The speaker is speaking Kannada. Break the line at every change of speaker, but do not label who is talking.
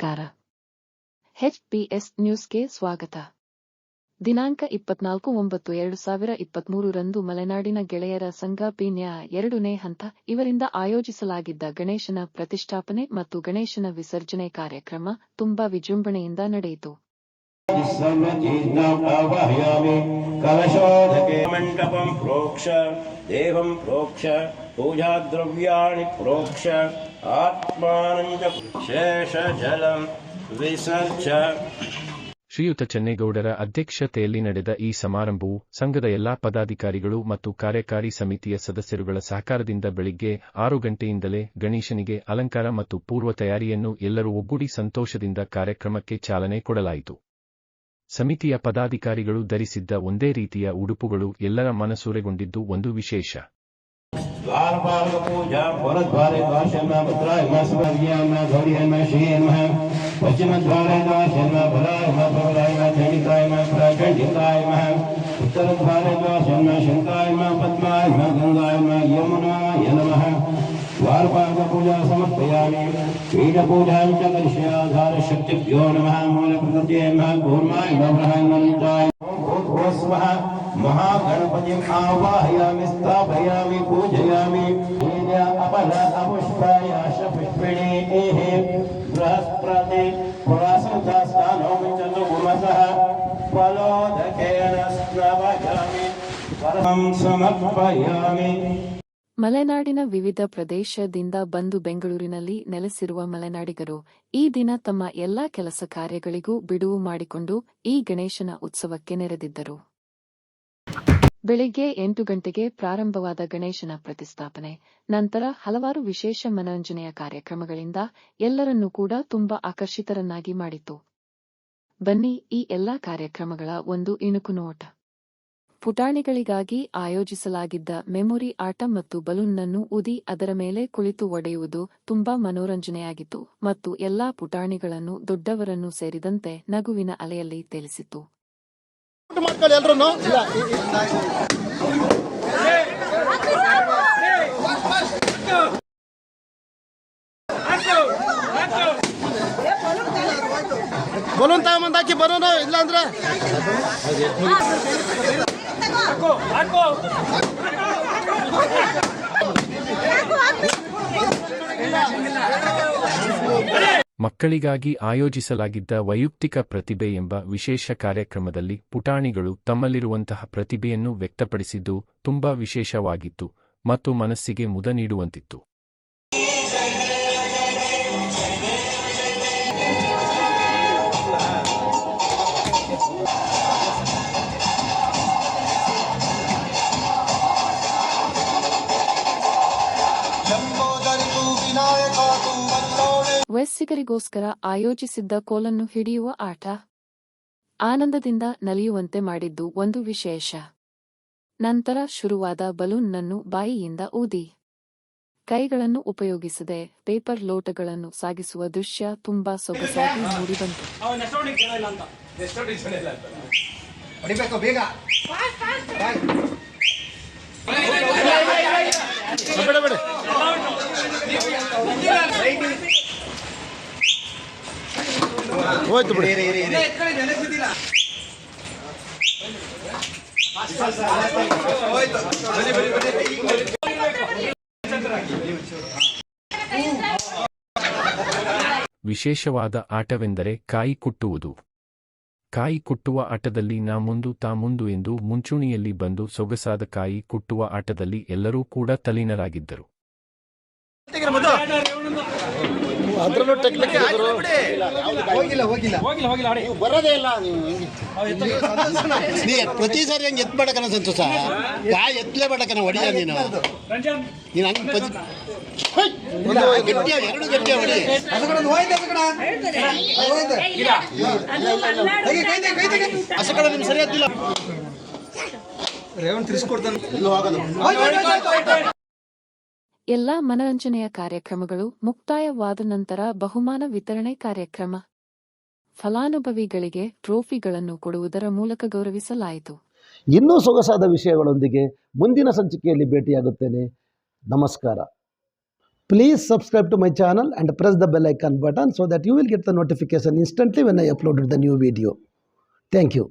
ನಮಸ್ಕಾರ. ಎಚ್ಪಿಎಸ್ ನ್ಯೂಸ್ಗೆ ಸ್ವಾಗತ. ದಿನಾಂಕ ಇಪ್ಪತ್ನಾಲ್ಕು ಒಂಬತ್ತು ಎರಡು ಸಾವಿರ ಇಪ್ಪತ್ಮೂರರಂದು ಮಲೆನಾಡಿನ ಗೆಳೆಯರ ಸಂಘ ಪೀಣ್ಯ ಎರಡನೇ ಹಂತ ಇವರಿಂದ ಆಯೋಜಿಸಲಾಗಿದ್ದ ಗಣೇಶನ ಪ್ರತಿಷ್ಠಾಪನೆ ಮತ್ತು ಗಣೇಶನ ವಿಸರ್ಜನೆ ಕಾರ್ಯಕ್ರಮ ತುಂಬಾ ವಿಜೃಂಭಣೆಯಿಂದ ನಡೆಯಿತು.
ಮಂಟಪಂ ಪ್ರೋಕ್ಷ ದೇವಂ ಪ್ರೋಕ್ಷ, ಪೂಜಾದ್ರವ್ಯಾಣಿ ಪ್ರೋಕ್ಷ
ಶ್ರೀಯುತ ಚೆನ್ನೇಗೌಡರ ಅಧ್ಯಕ್ಷತೆಯಲ್ಲಿ ನಡೆದ ಈ ಸಮಾರಂಭವು ಸಂಘದ ಎಲ್ಲಾ ಪದಾಧಿಕಾರಿಗಳು ಮತ್ತು ಕಾರ್ಯಕಾರಿ ಸಮಿತಿಯ ಸದಸ್ಯರುಗಳ ಸಹಕಾರದಿಂದ ಬೆಳಿಗ್ಗೆ ಆರು ಗಂಟೆಯಿಂದಲೇ ಗಣೇಶನಿಗೆ ಅಲಂಕಾರ ಮತ್ತು ಪೂರ್ವ ತಯಾರಿಯನ್ನು ಎಲ್ಲರೂ ಒಗ್ಗೂಡಿ ಸಂತೋಷದಿಂದ ಕಾರ್ಯಕ್ರಮಕ್ಕೆ ಚಾಲನೆ ಕೊಡಲಾಯಿತು. ಸಮಿತಿಯ ಪದಾಧಿಕಾರಿಗಳು ಧರಿಸಿದ್ದ ಒಂದೇ ರೀತಿಯ ಉಡುಪುಗಳು ಎಲ್ಲರ ಮನಸೂರೆಗೊಂಡಿದ್ದು ಒಂದು ವಿಶೇಷ.
पूजा पुरद्वारे द्वाशम पुत्राय मस्वर्याम में श्रीयम में द्वाशम में उत्तर द्वारे प्रचण्डिकाय में शंकाय में पद्माय गङ्गाय यमुनाय नमः द्वारपालपूजा समर्पयामि पीठपूजां च करिष्याधारशक्तिभ्यो नमः मूलप्रकृत्यै नमः भूर्माय नमः नन्दाय भूत्वस्वः महागणपतिम् आवाहयामि स्थापयामि पूजयामि वीर्य अपल अपुष्पायाश पुष्पिणीः बृहस्पति पुरासुतास्तानो चतुर्मसः फलोदकेन स्नवयामि परमं समर्पयामि
ಮಲೆನಾಡಿನ ವಿವಿಧ ಪ್ರದೇಶದಿಂದ ಬಂದು ಬೆಂಗಳೂರಿನಲ್ಲಿ ನೆಲೆಸಿರುವ ಮಲೆನಾಡಿಗರು ಈ ದಿನ ತಮ್ಮ ಎಲ್ಲಾ ಕೆಲಸ ಕಾರ್ಯಗಳಿಗೂ ಬಿಡುವು ಮಾಡಿಕೊಂಡು ಈ ಗಣೇಶನ ಉತ್ಸವಕ್ಕೆ ನೆರೆದಿದ್ದರು ಬೆಳಿಗ್ಗೆ ಎಂಟು ಗಂಟೆಗೆ ಪ್ರಾರಂಭವಾದ ಗಣೇಶನ ಪ್ರತಿಷ್ಠಾಪನೆ, ನಂತರ ಹಲವಾರು ವಿಶೇಷ ಮನರಂಜನೆಯ ಕಾರ್ಯಕ್ರಮಗಳಿಂದ ಎಲ್ಲರನ್ನೂ ಕೂಡ ತುಂಬಾ ಆಕರ್ಷಿತರನ್ನಾಗಿ ಮಾಡಿತು. ಬನ್ನಿ ಈ ಎಲ್ಲಾ ಕಾರ್ಯಕ್ರಮಗಳ ಒಂದು ಇಣುಕು ನೋಟ. ಪುಟಾಣಿಗಳಿಗಾಗಿ ಆಯೋಜಿಸಲಾಗಿದ್ದ ಮೆಮೊರಿ ಆಟ ಮತ್ತು ಬಲೂನ್ನನ್ನು ಉದಿ ಅದರ ಮೇಲೆ ಕುಳಿತು ಒಡೆಯುವುದು ತುಂಬಾ ಮನೋರಂಜನೆಯಾಗಿತ್ತು ಮತ್ತು ಎಲ್ಲಾ ಪುಟಾಣಿಗಳನ್ನು ದೊಡ್ಡವರನ್ನು ಸೇರಿದಂತೆ ನಗುವಿನ ಅಲೆಯಲ್ಲಿ ತೇಲಿಸಿತು.
ಮಾಡ್ಕೊಳ್ಳಿ ಎಲ್ರು ಬಲೂನ್ ತಗೊಂಬಂದ್ ಹಾಕಿ ಬರೋನು ಇಲ್ಲ ಅಂದ್ರೆ
ಮಕ್ಕಳಿಗಾಗಿ ಆಯೋಜಿಸಲಾಗಿದ್ದ ವೈಯಕ್ತಿಕ ಪ್ರತಿಭೆ ಎಂಬ ವಿಶೇಷ ಕಾರ್ಯಕ್ರಮದಲ್ಲಿ ಪುಟಾಣಿಗಳು ತಮ್ಮಲ್ಲಿರುವಂತಹ ಪ್ರತಿಭೆಯನ್ನು ವ್ಯಕ್ತಪಡಿಸಿದ್ದು ತುಂಬಾ ವಿಶೇಷವಾಗಿತ್ತು ಮತ್ತು ಮನಸ್ಸಿಗೆ ಮುದ ನೀಡುವಂತಿತ್ತು.
ವಿನಾಯಕ
ವಯಸ್ಸಿಗರಿಗೋಸ್ಕರ ಆಯೋಜಿಸಿದ್ದ ಕೋಲನ್ನು ಹಿಡಿಯುವ ಆಟ. ಆನಂದದಿಂದ ನಲಿಯುವಂತೆ ಮಾಡಿದ್ದು ಒಂದು ವಿಶೇಷ. ನಂತರ ಶುರುವಾದ ಬಲೂನ್ನನ್ನು ಬಾಯಿಯಿಂದ ಊದಿ. ಕೈಗಳನ್ನು ಉಪಯೋಗಿಸದೆ ಪೇಪರ್ ಲೋಟಗಳನ್ನು ಸಾಗಿಸುವ ದೃಶ್ಯ ತುಂಬಾ ಸೊಗಸಾಗಿ ಮೂಡಿಬಂತು
ಬೇಗ ಬೇಡ ಬೇಡ ಹೋಯ್ತು ಬಿಡಿ.
ವಿಶೇಷವಾದ ಆಟವೆಂದರೆ ಕಾಯಿ ಕುಟ್ಟುವುದು. ಕಾಯಿ ಕುಟ್ಟುವ ಆಟದಲ್ಲಿ ನಾ ಮುಂದು ತಾ ಮುಂದು ಎಂದು ಮುಂಚೂಣಿಯಲ್ಲಿ ಬಂದು ಸೊಗಸಾದ ಕಾಯಿ ಕುಟ್ಟುವ ಆಟದಲ್ಲಿ ಎಲ್ಲರೂ ಕೂಡ ತಲೀನರಾಗಿದ್ದರು.
ಅದ್ರಲ್ಲೂ ಟೆಕ್ನಿಕ್ ಹೋಗಿಲ್ಲ ಹೋಗಿಲ್ಲ ನೀವು ಬರೋದೇ ಇಲ್ಲ ನೀವು ನೀ ಪ್ರತಿ ಸಾರಿ ಹಂಗೆ ಎತ್ಬೇಡಕನ ಸಂತೋಷ ಯಾ ಎತ್ತಲೇಬೇಡಕನ ಹೊಡಿಯ ನೀನು ನೀನು? ಹಂಗೆ ಪ್ರತಿ ಗಟ್ಟಿಯ ಎರಡು ಗಟ್ಟಿಯ ಹೊಡಿ. ಅಸಕಡ? ನಿಮ್ಗೆ ರೇವಣ್ ಹೋಗೋದು
ಎಲ್ಲಾ ಮನರಂಜನೆಯ ಕಾರ್ಯಕ್ರಮಗಳು ಮುಕ್ತಾಯವಾದ ನಂತರ ಬಹುಮಾನ ವಿತರಣೆ ಕಾರ್ಯಕ್ರಮ. ಫಲಾನುಭವಿಗಳಿಗೆ ಟ್ರೋಫಿಗಳನ್ನು ಕೊಡುವುದರ ಮೂಲಕ ಗೌರವಿಸಲಾಯಿತು.
ಇನ್ನೂ ಸೊಗಸಾದ ವಿಷಯಗಳೊಂದಿಗೆ ಮುಂದಿನ ಸಂಚಿಕೆಯಲ್ಲಿ ಭೇಟಿಯಾಗುತ್ತೇನೆ. ನಮಸ್ಕಾರ. Please subscribe to my channel and press the bell icon button so that you will get the notification instantly when I uploaded the new video thank you.